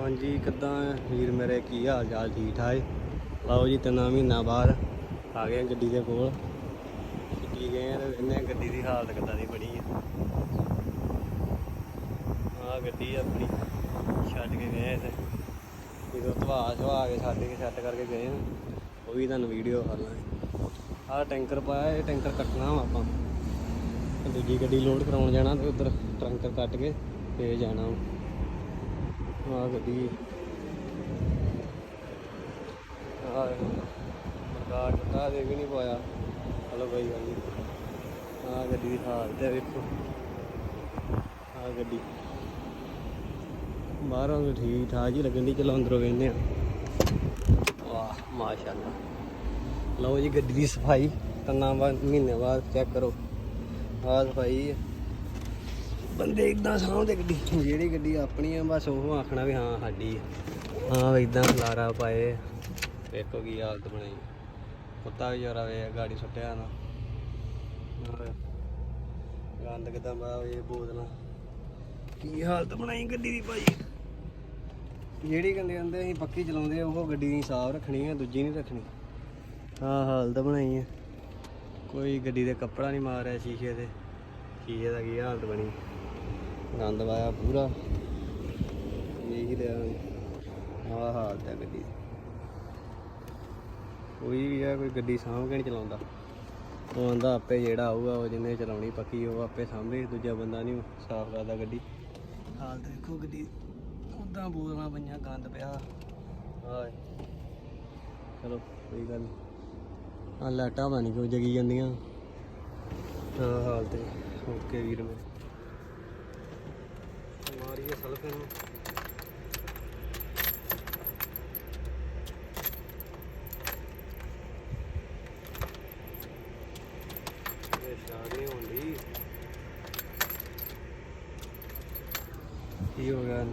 ਹਾਂਜੀ, ਕਿੱਦਾਂ ਵੀਰ ਮੇਰੇ, ਕੀ ਹਾਲ ਚਾਲ ਠੀਕ ਠਾਕ ਲਓ ਜੀ, ਤਿੰਨਾਂ ਮਹੀਨਾ ਬਾਅਦ ਆ ਗਏ ਗੱਡੀ ਦੇ ਕੋਲ। ਕੀ ਗਏ ਆ ਤੇ ਇਹਨੇ ਗੱਡੀ ਦੀ ਹਾਲਤ ਕਿੱਦਾਂ ਦੀ ਬਣੀ ਆ? ਆ ਗੱਡੀ ਆਪਣੀ ਛੱਡ ਕੇ ਗਏ ਤੇ ਜਦੋਂ ਧਵਾ ਧਵਾ ਕੇ ਛੱਡ ਕੇ ਸੈੱਟ ਕਰਕੇ ਗਏ ਆ। ਉਹ ਵੀ ਤੁਹਾਨੂੰ ਵੀਡੀਓ ਕਰ ਲਾਂਗੇ ਆਹ ਟੈਂਕਰ ਪਾਇਆ, ਇਹ ਟੈਂਕਰ ਕੱਟਣਾ ਵਾ ਆਪਾਂ। ਦੂਜੀ ਗੱਡੀ ਲੋਡ ਕਰਾਉਣ ਜਾਣਾ ਤੇ ਉਧਰ ਟੈਂਕਰ ਕੱਟ ਕੇ ਫੇਰ ਜਾਣਾ ਆ ਗੱਡੀ ਆ ਮਰਕਾ ਟੁੱਟਾ ਦੇ ਵੀ ਨਹੀਂ ਪਾਇਆ। ਚਲੋ ਕੋਈ ਗੱਲ ਆ ਗੱਡੀ ਦੀ ਹਾਲਤ ਹੈ ਵੇਖੋ। ਆ ਗੱਡੀ। ਬਾਹਰੋਂ ਵੀ ਠੀਕ ਠਾਕ ਹੀ ਲੱਗਣ ਦੀ ਚਲੋ ਅੰਦਰੋਂ ਵੇਖਦੇ ਆ ਵਾਹ, ਮਾਸ਼ਾਅੱਲਾ। ਲਓ ਜੀ, ਗੱਡੀ ਦੀ ਸਫ਼ਾਈ। ਤੰਨਾ ਬਾਅਦ, ਮਹੀਨੇ ਬਾਅਦ ਚੈੱਕ ਕਰੋ। ਆਹ ਸਫ਼ਾਈ ਹੈ। ਬੰਦੇ ਇਦਾਂ ਸਾਹਮਣੇ ਗੱਡੀ। ਜਿਹੜੀ ਗੱਡੀ ਆਪਣੀ ਆ ਬਸ ਉਹ ਆਖਣਾ ਵੀ ਹਾਂ ਸਾਡੀ ਆ। ਹਾਂ ਵੀ ਇਦਾਂ ਖਲਾਰਾ ਪਾਏ। ਵੇਖੋ ਕੀ ਹਾਲਤ ਬਣਾਈ ਕੁੱਤਾ ਵੀ ਜਰਾ ਵੇ ਗਾੜੀ ਸੁੱਟਿਆ ਨਾ। ਗੰਦ ਕਿਦਾਂ ਬਾ ਇਹ ਬੋਤਲਾਂ। ਕੀ ਹਾਲਤ ਬਣਾਈ ਗੱਡੀ ਦੀ ਭਾਈ? ਜਿਹੜੀ ਕਹਿੰਦੇ ਕਹਿੰਦੇ ਅਸੀਂ ਪੱਕੀ ਚਲਾਉਂਦੇ ਆ ਉਹ ਗੱਡੀ ਦੀ ਸਾਫ਼ ਰੱਖਣੀ ਆ ਦੂਜੀ ਨਹੀਂ ਰੱਖਣੀ। ਆਹ ਹਾਲਤ ਬਣਾਈ ਆ। ਕੋਈ ਗੱਡੀ ਦੇ ਕੱਪੜਾ ਨਹੀਂ ਮਾਰਿਆ ਸ਼ੀਸ਼ੇ ਤੇ। ਸ਼ੀਸ਼ੇ ਦਾ ਕੀ ਹਾਲਤ ਬਣੀ? ਗੰਦ ਵਾਇਆ ਪੂਰਾ। ਵੇਖ ਲਿਆ ਆਹ ਹਾਲਤ ਹੈ ਗੱਡੀ ਦੀ। ਕੋਈ ਵੀ ਆ ਕੋਈ ਗੱਡੀ ਸਾਂਭ ਕੇ ਨਹੀਂ ਚਲਾਉਂਦਾ। ਉਹ ਆਂਦਾ ਆਪੇ ਜਿਹੜਾ ਆਊਗਾ ਉਹ ਜਿਹਨੇ ਚਲਾਉਣੀ ਪੱਕੀ ਉਹ ਆਪੇ ਸਾਂਭੇ ਦੂਜਾ ਬੰਦਾ ਨਹੀਂ ਸਾਫ਼ ਕਰਦਾ ਗੱਡੀ। ਹਾਲਤ ਦੇਖੋ ਗੱਡੀ ਉਦਾਂ ਬੋਲਣਾ ਪਈਆਂ ਗੰਦ ਪਿਆ। ਹਾਏ ਚਲੋ ਕੋਈ ਗੱਲ ਆ ਲਾਟਾਂ ਬਣ ਕਿਉਂ ਜਗੀ ਜਾਂਦੀਆਂ। ਹਾਂ ਹਾਲਤ ਓਕੇ ਵੀਰ ਮੇਰੇ। ਮਾਰੀਏ ਸਲਫ ਨੂੰ। ਇਹ ਕੀ ਹੋ ਗਿਆ